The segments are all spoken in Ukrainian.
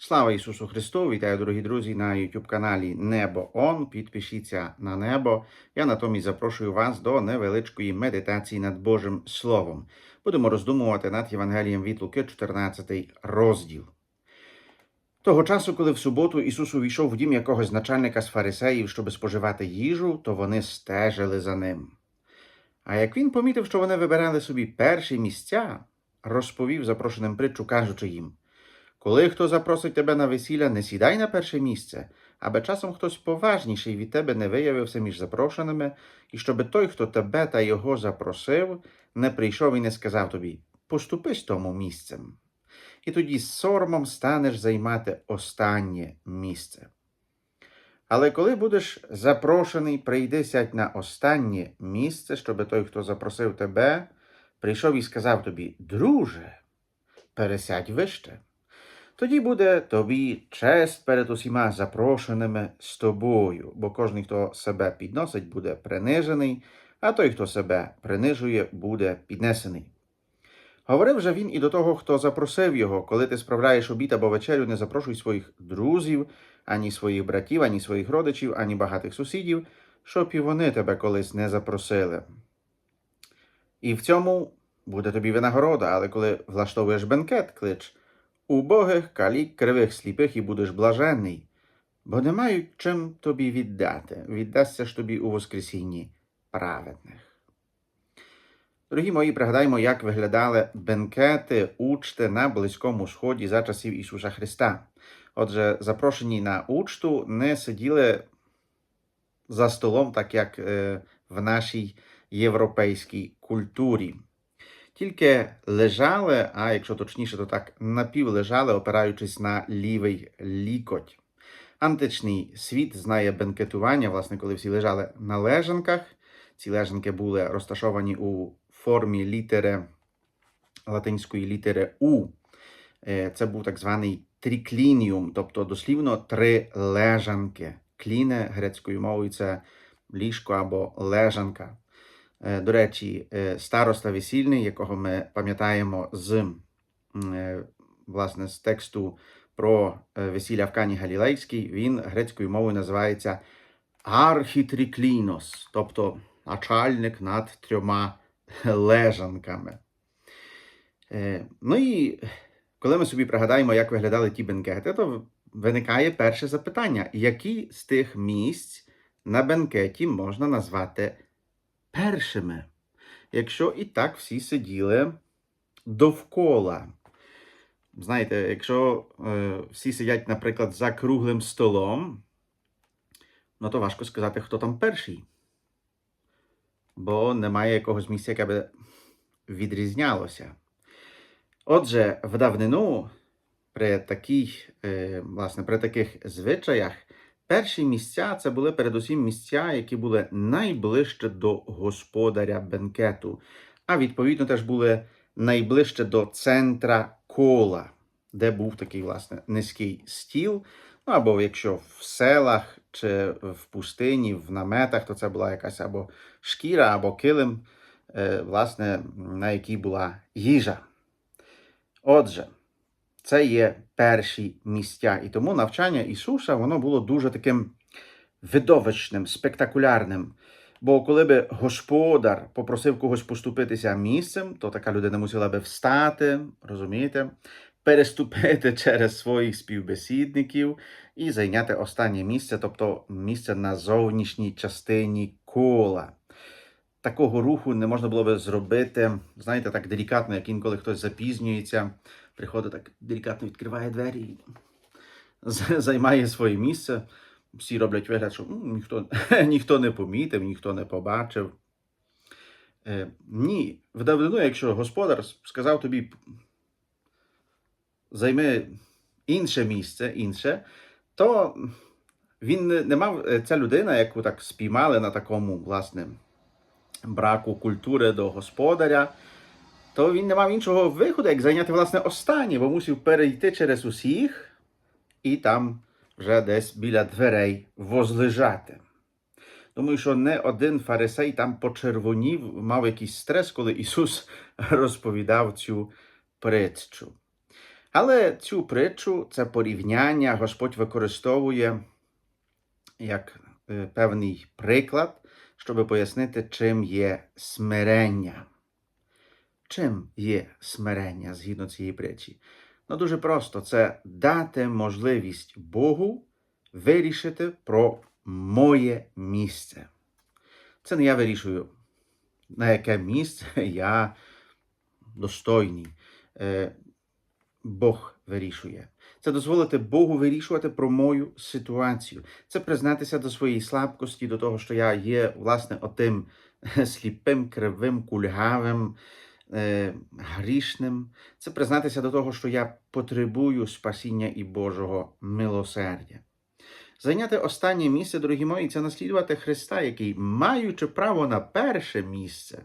Слава Ісусу Христу! Вітаю, дорогі друзі, на youtube каналі Небо Он. Підпишіться на небо. Я натомість запрошую вас до невеличкої медитації над Божим Словом. Будемо роздумувати над Євангелієм від Луки, 14 розділ. Того часу, коли в суботу Ісус увійшов в дім якогось начальника з фарисеїв, щоб споживати їжу, то вони стежили за ним. А як він помітив, що вони вибирали собі перші місця, розповів запрошеним притчу, кажучи їм. Коли хто запросить тебе на весілля, не сідай на перше місце, аби часом хтось поважніший від тебе не виявився між запрошеними, і щоби той, хто тебе та його запросив, не прийшов і не сказав тобі поступи з тому місцем. І тоді з соромом станеш займати останнє місце. Але коли будеш запрошений, прийди сядь на останнє місце, щоби той, хто запросив тебе, прийшов і сказав тобі, друже, пересядь вище. Тоді буде тобі честь перед усіма запрошеними з тобою, бо кожен, хто себе підносить, буде принижений, а той, хто себе принижує, буде піднесений. Говорив же він і до того, хто запросив його, коли ти справляєш обід або вечерю, не запрошуй своїх друзів, ані своїх братів, ані своїх родичів, ані багатих сусідів, щоб і вони тебе колись не запросили. І в цьому буде тобі винагорода, але коли влаштовуєш бенкет, клич убогих, калік, кривих, сліпих і будеш блаженний, бо не мають чим тобі віддати, віддасться ж тобі у Воскресінні праведних. Дорогі мої, пригадаймо, як виглядали бенкети, учти на Близькому Сході за часів Ісуса Христа. Отже, запрошені на учту не сиділи за столом, так як в нашій європейській культурі. Тільки лежали, а якщо точніше, то так напівлежали, опираючись на лівий лікоть. Античний світ знає бенкетування, власне, коли всі лежали на лежанках. Ці лежанки були розташовані у формі літери латинської літери У. Е, Це був так званий тріклініум, тобто дослівно три лежанки. Кліне грецькою мовою це ліжко або лежанка. Е, До речі, е, староста весільний, якого ми пам'ятаємо з е, власне з тексту про весілля в Кані Галілейській, він грецькою мовою називається архітріклінос, тобто начальник над трьома лежанками. Ну і коли ми собі пригадаємо, як виглядали ті бенкети, то виникає перше запитання: які з тих місць на бенкеті можна назвати першими, якщо і так всі сиділи довкола? Знаєте, якщо е, всі сидять, наприклад, за круглим столом, ну то важко сказати, хто там перший. Бо немає якогось місця, яке би відрізнялося. Отже, в давнину при, такій, е, власне, при таких звичаях перші місця це були передусім місця, які були найближче до господаря бенкету, а відповідно теж були найближче до центра кола, де був такий, власне, низький стіл. Ну, або якщо в селах чи в пустині, в наметах, то це була якась або шкіра, або килим, е, власне, на якій була їжа. Отже, це є перші місця. І тому навчання Ісуса воно було дуже таким видовищним, спектакулярним. Бо коли би господар попросив когось поступитися місцем, то така людина мусила би встати, розумієте, переступити через своїх співбесідників і зайняти останнє місце, тобто місце на зовнішній частині кола. Такого руху не можна було би зробити, знаєте, так делікатно, як інколи хтось запізнюється, приходить так делікатно відкриває двері і займає своє місце. Всі роблять вигляд, що ніхто, ніхто не помітив, ніхто не побачив. Е, ні, в давнину, якщо господар сказав тобі, займи інше місце, інше, то він не, мав е, ця людина, яку так спіймали на такому, власне, браку культури до господаря, то він не мав іншого виходу, як зайняти, власне, останнє, бо мусив перейти через усіх і там вже десь біля дверей возлежати. Думаю, що не один фарисей там почервонів, мав якийсь стрес, коли Ісус розповідав цю притчу. Але цю притчу, це порівняння Господь використовує як е, певний приклад, щоб пояснити, чим є смирення. Чим є смирення згідно цієї притчі? Ну, дуже просто це дати можливість Богу вирішити про моє місце. Це не я вирішую, на яке місце я достойний. Е, Бог вирішує. Це дозволити Богу вирішувати про мою ситуацію. Це признатися до своєї слабкості, до того, що я є, власне, отим сліпим, кривим, кульгавим, е, грішним. Це признатися до того, що я потребую спасіння і Божого милосердя. Зайняти останнє місце, дорогі мої, це наслідувати Христа, який, маючи право на перше місце,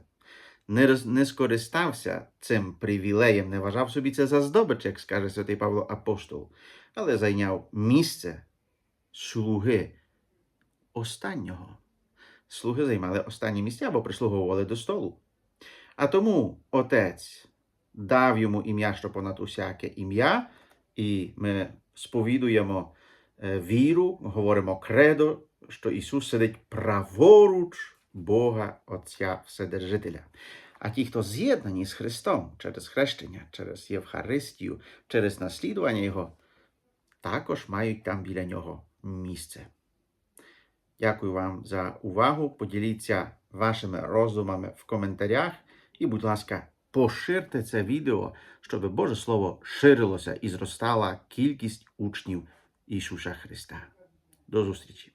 не, роз- не скористався цим привілеєм, не вважав собі це за здобич, як скаже святий Павло Апостол, але зайняв місце слуги останнього. Слуги займали останні місця або прислуговували до столу. А тому отець дав йому ім'я, що понад усяке ім'я, і ми сповідуємо е, віру, говоримо кредо, що Ісус сидить праворуч Бога Отця Вседержителя. А ті, хто з'єднані з Христом через хрещення, через Євхаристію, через наслідування Його, також мають там біля нього місце. Дякую вам за увагу. Поділіться вашими роздумами в коментарях і, будь ласка, поширте це відео, щоб Боже Слово ширилося і зростала кількість учнів Ісуса Христа. До зустрічі!